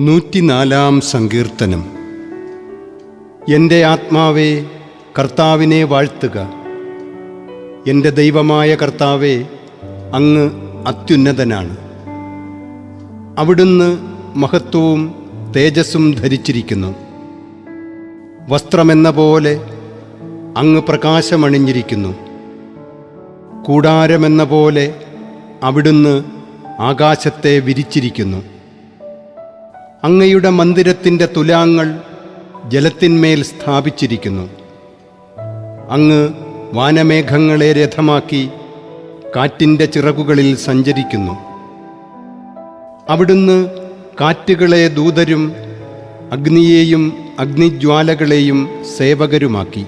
നൂറ്റിനാലാം സങ്കീർത്തനം. എന്റെ ആത്മാവേ കർത്താവിനെ വാഴ്ത്തുക. എന്റെ ദൈവമായ കർത്താവേ അങ്ങ് അത്യുന്നതനാണ്. അവിടുന്ന് മഹത്വവും തേജസ്സും ധരിച്ചിരിക്കുന്നു. വസ്ത്രമെന്ന പോലെ അങ്ങ് പ്രകാശമണിഞ്ഞിരിക്കുന്നു. കൂടാരമെന്ന പോലെ അവിടുന്ന് ആകാശത്തെ വിരിച്ചിരിക്കുന്നു. അങ്ങയുടെ മന്ദിരത്തിന്റെ തുലാങ്ങൾ ജലത്തിന്മേൽ സ്ഥാപിച്ചിരിക്കുന്നു. അങ്ങ് വാനമേഘങ്ങളെ രഥമാക്കി കാറ്റിന്റെ ചിറകുകളിൽ സഞ്ചരിക്കുന്നു. അവിടുന്ന് കാറ്റുകളെ ദൂതരും അഗ്നിയെയും അഗ്നിജ്വാലകളെയും സേവകരുമാക്കി.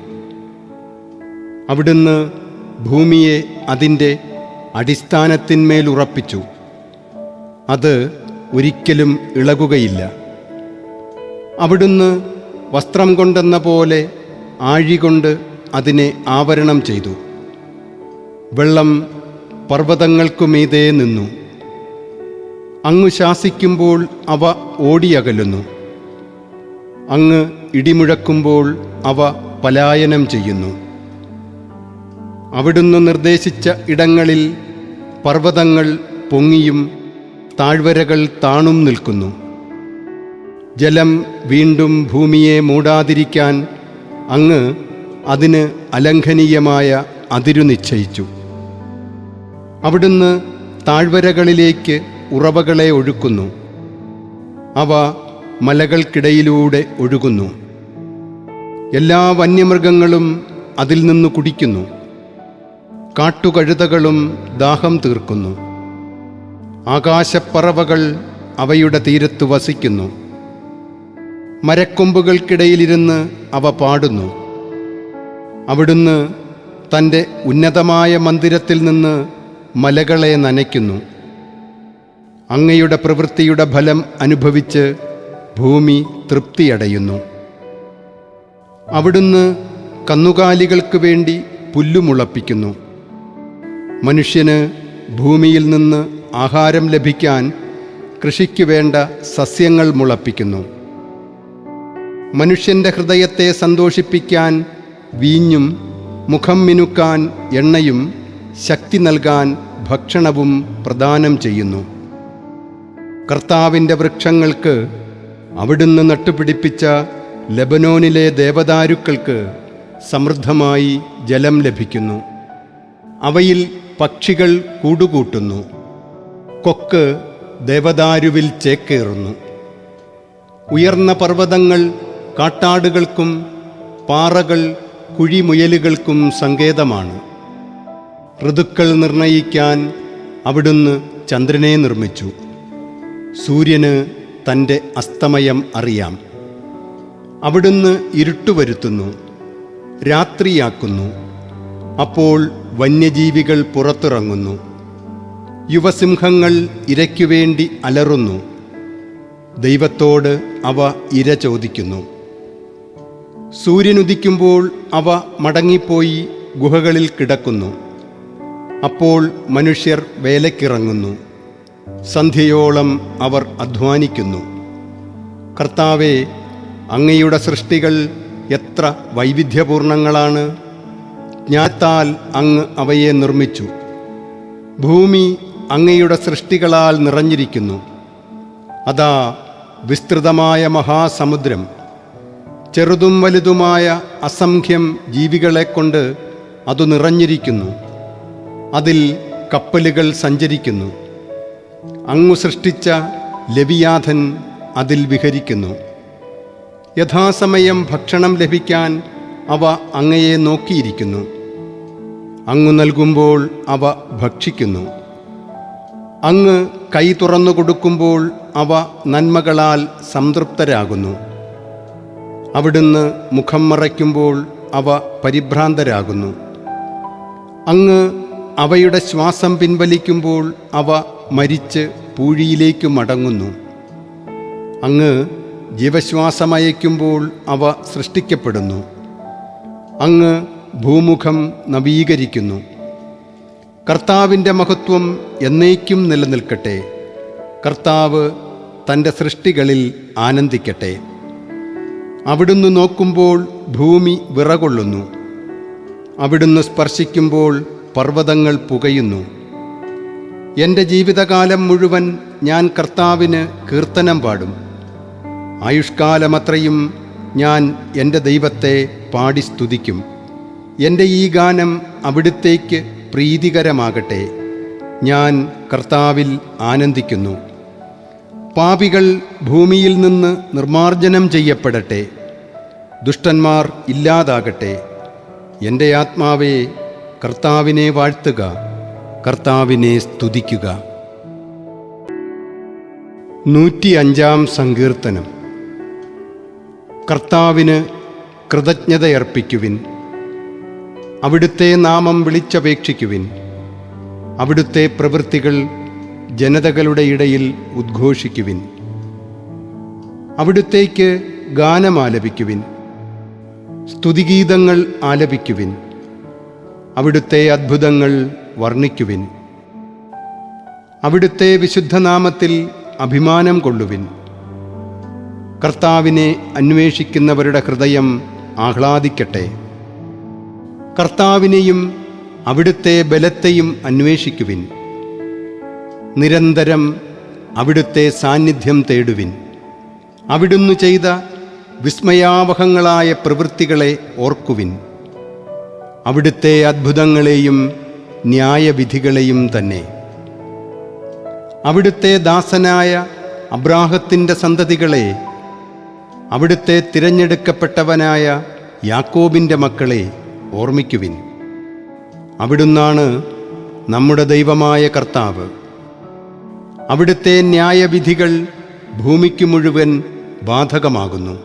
അവിടുന്ന് ഭൂമിയെ അതിന്റെ അടിസ്ഥാനത്തിന്മേൽ ഉറപ്പിച്ചു. അത് ഒരിക്കലും ഇളകുകയില്ല. അവിടുന്ന് വസ്ത്രം കൊണ്ടെന്ന പോലെ ആഴികൊണ്ട് അതിനെ ആവരണം ചെയ്തു. വെള്ളം പർവതങ്ങൾക്കുമീതേ നിന്നു. അങ്ങ് ശാസിക്കുമ്പോൾ അവ ഓടിയകലുന്നു. അങ്ങ് ഇടിമുഴക്കുമ്പോൾ അവ പലായനം ചെയ്യുന്നു. അവിടുന്ന് നിർദ്ദേശിച്ച ഇടങ്ങളിൽ പർവതങ്ങൾ പൊങ്ങിയും താഴ്വരകൾ താണും നിൽക്കുന്നു. ജലം വീണ്ടും ഭൂമിയെ മൂടാതിരിക്കാൻ അങ്ങ് അതിന് അലംഘനീയമായ അതിരു നിശ്ചയിച്ചു. അവിടുന്ന് താഴ്വരകളിലേക്ക് ഉറവകളെ ഒഴുക്കുന്നു. അവ മലകൾക്കിടയിലൂടെ ഒഴുകുന്നു. എല്ലാ വന്യമൃഗങ്ങളും അതിൽ നിന്ന് കുടിക്കുന്നു. കാട്ടുകഴുതകളും ദാഹം തീർക്കുന്നു. ആകാശപ്പറവകൾ അവയുടെ തീരത്ത് വസിക്കുന്നു. മരക്കൊമ്പുകൾക്കിടയിലിരുന്ന് അവ പാടുന്നു. അവിടുന്ന് തന്റെ ഉന്നതമായ മന്ദിരത്തിൽ നിന്ന് മലകളെ നനയ്ക്കുന്നു. അങ്ങയുടെ പ്രവൃത്തിയുടെ ഫലം അനുഭവിച്ച് ഭൂമി തൃപ്തിയടയുന്നു. അവിടുന്ന് കന്നുകാലികൾക്ക് വേണ്ടി പുല്ലുമുളപ്പിക്കുന്നു. മനുഷ്യന് ഭൂമിയിൽ നിന്ന് ആഹാരം ലഭിക്കാൻ കൃഷിക്ക് വേണ്ട സസ്യങ്ങൾ മുളപ്പിക്കുന്നു. മനുഷ്യന്റെ ഹൃദയത്തെ സന്തോഷിപ്പിക്കാൻ വീഞ്ഞും മുഖം മിനുക്കാൻ എണ്ണയും ശക്തി നൽകാൻ ഭക്ഷണവും പ്രദാനം ചെയ്യുന്നു. കർത്താവിന്റെ വൃക്ഷങ്ങൾക്ക് അവിടുന്ന് നട്ടുപിടിപ്പിച്ച ലബനോനിലെ ദേവദാരുക്കൾക്ക് സമൃദ്ധമായി ജലം ലഭിക്കുന്നു. അവയിൽ പക്ഷികൾ കൂടുകൂട്ടുന്നു. കൊക്ക് ദേവദാരുവിൽ ചേക്കേറുന്നു. ഉയർന്ന പർവതങ്ങൾ കാട്ടാടുകൾക്കും പാറകൾ കുഴിമുയലുകൾക്കും സങ്കേതമാണ്. ഋതുക്കൾ നിർണയിക്കാൻ അവിടുന്ന് ചന്ദ്രനെ നിർമ്മിച്ചു. സൂര്യന് തന്റെ അസ്തമയം അറിയാം. അവിടുന്ന് ഇരുട്ടുവരുത്തുന്നു രാത്രിയാക്കുന്നു. അപ്പോൾ വന്യജീവികൾ പുറത്തിറങ്ങുന്നു. യുവസിംഹങ്ങൾ ഇരയ്ക്കുവേണ്ടി അലറുന്നു. ദൈവത്തോട് അവ ഇര ചോദിക്കുന്നു. സൂര്യനുദിക്കുമ്പോൾ അവ മടങ്ങിപ്പോയി ഗുഹകളിൽ കിടക്കുന്നു. അപ്പോൾ മനുഷ്യർ വേലയ്ക്കിറങ്ങുന്നു. സന്ധ്യയോളം അവർ അധ്വാനിക്കുന്നു. കർത്താവെ അങ്ങയുടെ സൃഷ്ടികൾ എത്ര വൈവിധ്യപൂർണങ്ങളാണ്. ജ്ഞാത്താൽ അങ്ങ് അവയെ നിർമ്മിച്ചു. ഭൂമി അങ്ങയുടെ സൃഷ്ടികളാൽ നിറഞ്ഞിരിക്കുന്നു. അതാ വിസ്തൃതമായ മഹാസമുദ്രം. ചെറുതും വലുതുമായ അസംഖ്യം ജീവികളെക്കൊണ്ട് അത് നിറഞ്ഞിരിക്കുന്നു. അതിൽ കപ്പലുകൾ സഞ്ചരിക്കുന്നു. അങ്ങു സൃഷ്ടിച്ച ലവിയാഥൻ അതിൽ വിഹരിക്കുന്നു. യഥാസമയം ഭക്ഷണം ലഭിക്കാൻ അവ അങ്ങയെ നോക്കിയിരിക്കുന്നു. അങ്ങു നൽകുമ്പോൾ അവ ഭക്ഷിക്കുന്നു. അങ്ങ് കൈ തുറന്നു കൊടുക്കുമ്പോൾ അവ നന്മകളാൽ സംതൃപ്തരാകുന്നു. അവിടുന്ന് മുഖം മറയ്ക്കുമ്പോൾ അവ പരിഭ്രാന്തരാകുന്നു. അങ്ങ് അവയുടെ ശ്വാസം പിൻവലിക്കുമ്പോൾ അവ മരിച്ച് പൂഴിയിലേക്ക് മടങ്ങുന്നു. അങ്ങ് ജീവശ്വാസമയക്കുമ്പോൾ അവ സൃഷ്ടിക്കപ്പെടുന്നു. അങ്ങ് ഭൂമുഖം നവീകരിക്കുന്നു. കർത്താവിന്റെ മഹത്വം എന്നേക്കും നിലനിൽക്കട്ടെ. കർത്താവ് തന്റെ സൃഷ്ടികളിൽ ആനന്ദിക്കട്ടെ. അവിടുന്ന് നോക്കുമ്പോൾ ഭൂമി വിറകൊള്ളുന്നു. അവിടുന്ന് സ്പർശിക്കുമ്പോൾ പർവതങ്ങൾ പുകയുന്നു. എന്റെ ജീവിതകാലം മുഴുവൻ ഞാൻ കർത്താവിന് കീർത്തനം പാടും. ആയുഷ്കാലമത്രയും ഞാൻ എന്റെ ദൈവത്തെ പാടി സ്തുതിക്കും. എന്റെ ഈ ഗാനം അവിടുത്തേക്ക് പ്രീതികരമാകട്ടെ. ഞാൻ കർത്താവിൽ ആനന്ദിക്കുന്നു. പാപികൾ ഭൂമിയിൽ നിന്ന് നിർമാർജനം ചെയ്യപ്പെടട്ടെ. ദുഷ്ടന്മാർ ഇല്ലാതാകട്ടെ. എന്റെ ആത്മാവേ കർത്താവിനെ വാഴ്ത്തുക കർത്താവിനെ സ്തുതിക്കുക. നൂറ്റിയഞ്ചാം സങ്കീർത്തനം. കർത്താവിന് കൃതജ്ഞതയർപ്പിക്കുവിൻ. അവിടുത്തെ നാമം വിളിച്ചപേക്ഷിക്കുവിൻ. അവിടുത്തെ പ്രവൃത്തികൾ ജനതകളുടെ ഇടയിൽ ഉദ്ഘോഷിക്കുവിൻ. അവിടുത്തേക്ക് ഗാനമാലപിക്കുവിൻ സ്തുതിഗീതങ്ങൾ ആലപിക്കുവിൻ. അവിടുത്തെ അത്ഭുതങ്ങൾ വർണിക്കുവിൻ. അവിടുത്തെ വിശുദ്ധനാമത്തിൽ അഭിമാനം കൊള്ളുവിൻ. കർത്താവിനെ അന്വേഷിക്കുന്നവരുടെ ഹൃദയം ആഹ്ലാദിക്കട്ടെ. കർത്താവിനെയും അവിടുത്തെ ബലത്തെയും അന്വേഷിക്കുവിൻ. നിരന്തരം അവിടുത്തെ സാന്നിധ്യം തേടുവിൻ. അവിടുന്ന് ചെയ്ത വിസ്മയാവഹങ്ങളായ പ്രവൃത്തികളെ ഓർക്കുവിൻ. അവിടുത്തെ അത്ഭുതങ്ങളെയും ന്യായവിധികളെയും തന്നെ. അവിടുത്തെ ദാസനായ അബ്രാഹത്തിന്റെ സന്തതികളെ അവിടുത്തെ തിരഞ്ഞെടുക്കപ്പെട്ടവനായ യാക്കോബിന്റെ മക്കളെ ഓർമ്മിക്കുവിൻ. അവിടുന്നാണ് നമ്മുടെ ദൈവമായ കർത്താവ്. അവിടുത്തെ ന്യായവിധികൾ ഭൂമിക്ക് മുഴുവൻ ബാധകമാകുന്നു.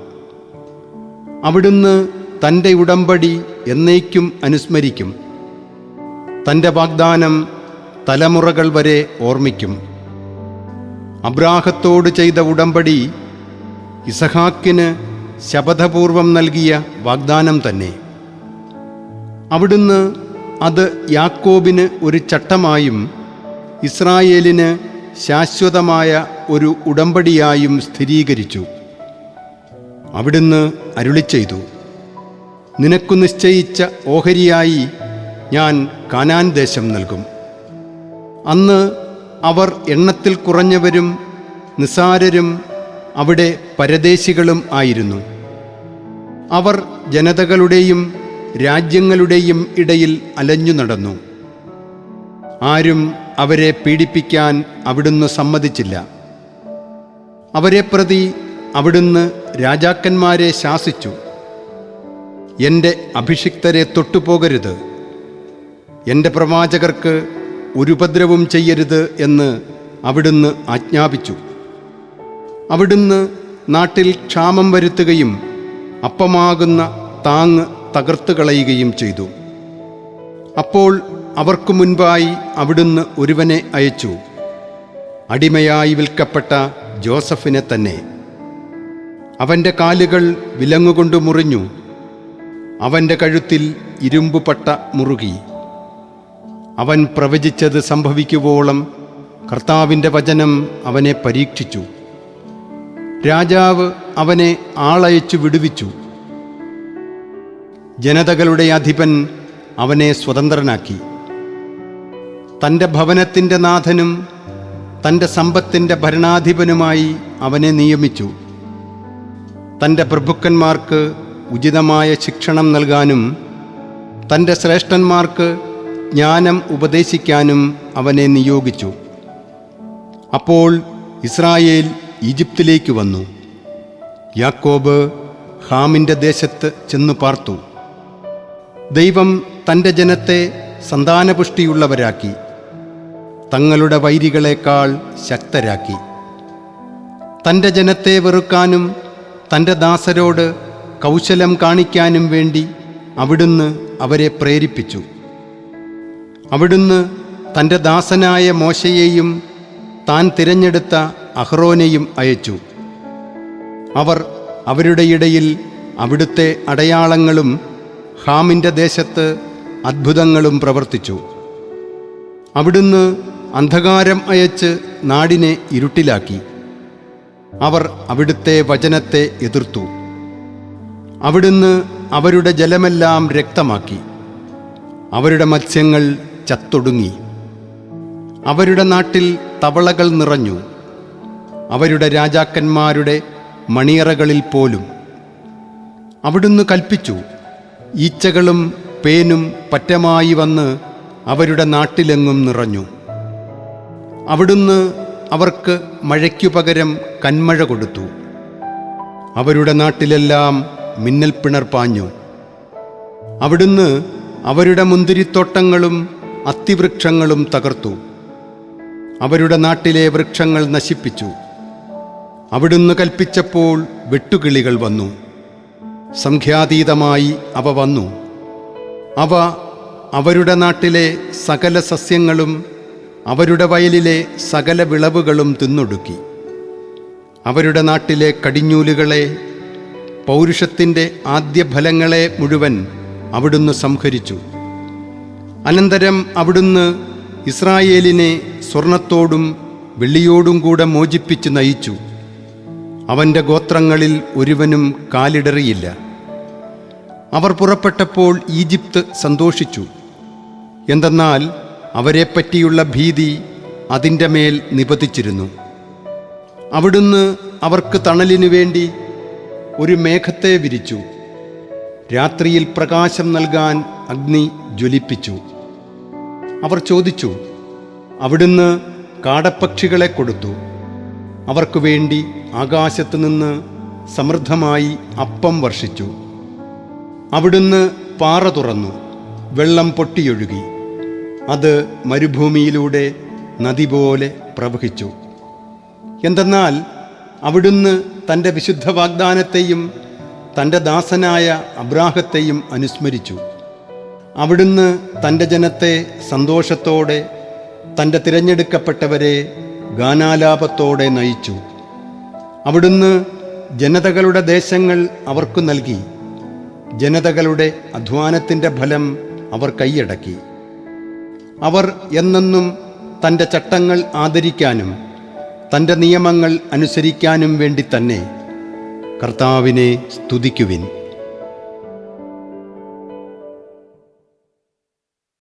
അവിടുന്ന് തന്റെ ഉടമ്പടി എന്നേക്കും അനുസ്മരിക്കും. തന്റെ വാഗ്ദാനം തലമുറകൾ വരെ ഓർമ്മിക്കും. അബ്രാഹത്തോട് ചെയ്ത ഉടമ്പടി ഇസഹാക്കിന് ശപഥപൂർവം നൽകിയ വാഗ്ദാനം തന്നെ. അവിടുന്ന് അത് യാക്കോബിന് ഒരു ചട്ടമായും ഇസ്രായേലിന് ശാശ്വതമായ ഒരു ഉടമ്പടിയായും സ്ഥിരീകരിച്ചു. അവിടുന്ന് അരുളി ചെയ്തു നിനക്കു നിശ്ചയിച്ച ഓഹരിയായി ഞാൻ കാനാൻ ദേശം നൽകും. അന്ന് അവർ എണ്ണത്തിൽ കുറഞ്ഞവരും നിസാരരും അവിടെ പരദേശികളും ആയിരുന്നു. അവർ ജനതകളുടെയും രാജ്യങ്ങളുടെയും ഇടയിൽ അലഞ്ഞു നടന്നു. ആരും അവരെ പീഡിപ്പിക്കാൻ അവിടുന്ന് സമ്മതിച്ചില്ല. അവരെ പ്രതി അവിടുന്ന് രാജാക്കന്മാരെ ശാസിച്ചു. എന്റെ അഭിഷിക്തരെ തൊട്ടുപോകരുത്. എന്റെ പ്രവാചകർക്ക് ഒരു ഉപദ്രവം ചെയ്യരുത് എന്ന് അവിടുന്ന് ആജ്ഞാപിച്ചു. അവിടുന്ന് നാട്ടിൽ ക്ഷാമം വരുത്തുകയും അപ്പമാകുന്ന താങ്ങ് തകർത്തു കളയുകയും ചെയ്തു. അപ്പോൾ അവർക്കു മുൻപായി അവിടുന്ന് ഒരുവനെ അയച്ചു. അടിമയായി വിൽക്കപ്പെട്ട ജോസഫിനെ തന്നെ. അവന്റെ കാലുകൾ വിലങ്ങുകൊണ്ട് മുറിഞ്ഞു. അവന്റെ കഴുത്തിൽ ഇരുമ്പ് പട്ട മുറുകി. അവൻ പ്രവചിച്ചത് സംഭവിക്കുവോളം കർത്താവിന്റെ വചനം അവനെ പരീക്ഷിച്ചു. രാജാവ് അവനെ ആളയച്ചു വിടുവിച്ചു. ജനതകളുടെ അധിപൻ അവനെ സ്വതന്ത്രനാക്കി. തന്റെ ഭവനത്തിന്റെ നാഥനും തന്റെ സമ്പത്തിന്റെ ഭരണാധിപനുമായി അവനെ നിയമിച്ചു. തന്റെ പ്രഭുക്കന്മാർക്ക് ഉചിതമായ ശിക്ഷണം നൽകാനും തന്റെ ശ്രേഷ്ഠന്മാർക്ക് ജ്ഞാനം ഉപദേശിക്കാനും അവനെ നിയോഗിച്ചു. അപ്പോൾ ഇസ്രായേൽ ഈജിപ്തിലേക്ക് വന്നു. യാക്കോബ് ഹാമിന്റെ ദേശത്ത് ചെന്നു പാർത്തു. ദൈവം തന്റെ ജനത്തെ സന്താനപുഷ്ടിയുള്ളവരാക്കി തങ്ങളുടെ വൈരികളെക്കാൾ ശക്തരാക്കി. തന്റെ ജനത്തെ വെറുക്കാനും തന്റെ ദാസരോട് കൗശലം കാണിക്കാനും വേണ്ടി അവിടുന്ന് അവരെ പ്രേരിപ്പിച്ചു. അവിടുന്ന് തന്റെ ദാസനായ മോശയെയും താൻ തിരഞ്ഞെടുത്ത അഹ്റോനെയും അയച്ചു. അവർ അവരുടെ ഇടയിൽ അവിടുത്തെ അടയാളങ്ങളും ഹാമിന്റെ ദേശത്ത് അത്ഭുതങ്ങളും പ്രവർത്തിച്ചു. അവിടുന്ന് അന്ധകാരം അയച്ച് നാടിനെ ഇരുട്ടിലാക്കി. അവർ അവിടുത്തെ വചനത്തെ എതിർത്തു. അവിടുന്ന് അവരുടെ ജലമെല്ലാം രക്തമാക്കി. അവരുടെ മത്സ്യങ്ങൾ ചത്തൊടുങ്ങി. അവരുടെ നാട്ടിൽ തവളകൾ നിറഞ്ഞു. അവരുടെ രാജാക്കന്മാരുടെ മണിയറകളിൽ പോലും. അവിടുന്ന് കൽപ്പിച്ചു. ഈച്ചകളും പേനും പറ്റമായി വന്ന് അവരുടെ നാട്ടിലെങ്ങും നിറഞ്ഞു. അവിടുന്ന് അവർക്ക് മഴയ്ക്കു പകരം കന്മഴ കൊടുത്തു. അവരുടെ നാട്ടിലെല്ലാം മിന്നൽ പിണർ പാഞ്ഞു. അവിടുന്ന് അവരുടെ മുന്തിരിത്തോട്ടങ്ങളും അത്തിവൃക്ഷങ്ങളും തകർത്തു. അവരുടെ നാട്ടിലെ വൃക്ഷങ്ങൾ നശിപ്പിച്ചു. അവിടുന്ന് കൽപ്പിച്ചപ്പോൾ വെട്ടുകിളികൾ വന്നു. സംഖ്യാതീതമായി അവ വന്നു. അവ അവരുടെ നാട്ടിലെ സകല സസ്യങ്ങളും അവരുടെ വയലിലെ സകല വിളവുകളും തിന്നൊടുക്കി. അവരുടെ നാട്ടിലെ കടിഞ്ഞൂലുകളെ പൗരുഷത്തിന്റെ ആദ്യ ഫലങ്ങളെ മുഴുവൻ അവിടുന്ന് സംഹരിച്ചു. അനന്തരം അവിടുന്ന് ഇസ്രായേലിനെ സ്വർണത്തോടും വെള്ളിയോടും കൂടെ മോചിപ്പിച്ച് നയിച്ചു. അവന്റെ ഗോത്രങ്ങളിൽ ഒരുവനും കാലിടറിയില്ല. അവർ പുറപ്പെട്ടപ്പോൾ ഈജിപ്ത് സന്തോഷിച്ചു. എന്തെന്നാൽ അവരെപ്പറ്റിയുള്ള ഭീതി അതിന്റെ മേൽ നിപതിച്ചിരുന്നു. അവിടുന്ന് അവർക്ക് തണലിനു വേണ്ടി ഒരു മേഘത്തെ വിരിച്ചു. രാത്രിയിൽ പ്രകാശം നൽകാൻ അഗ്നി ജ്വലിപ്പിച്ചു. അവർ ചോദിച്ചു അവിടുന്ന് കാടപ്പക്ഷികളെ കൊടുത്തു. അവർക്കു വേണ്ടി ആകാശത്തുനിന്ന് സമൃദ്ധമായി അപ്പം വർഷിച്ചു. അവിടുന്ന് പാറ തുറന്നു വെള്ളം പൊട്ടിയൊഴുകി. അത് മരുഭൂമിയിലൂടെ നദി പോലെ പ്രവഹിച്ചു. എന്തെന്നാൽ അവിടുന്ന് തന്റെ വിശുദ്ധ വാഗ്ദാനത്തെയും തന്റെ ദാസനായ അബ്രാഹത്തെയും അനുസ്മരിച്ചു. അവിടുന്ന് തന്റെ ജനത്തെ സന്തോഷത്തോടെ തന്റെ തിരഞ്ഞെടുക്കപ്പെട്ടവരെ ഗാനാലാപത്തോടെ നയിച്ചു. അവിടുന്ന് ജനതകളുടെ ദേശങ്ങൾ അവർക്കു നൽകി. ജനതകളുടെ അധ്വാനത്തിന്റെ ഫലം അവർ കൈയടക്കി. അവർ എന്നെന്നും തന്റെ ചട്ടങ്ങൾ ആദരിക്കാനും തന്റെ നിയമങ്ങൾ അനുസരിക്കാനും വേണ്ടി തന്നെ കർത്താവിനെ സ്തുതിക്കുവിൻ.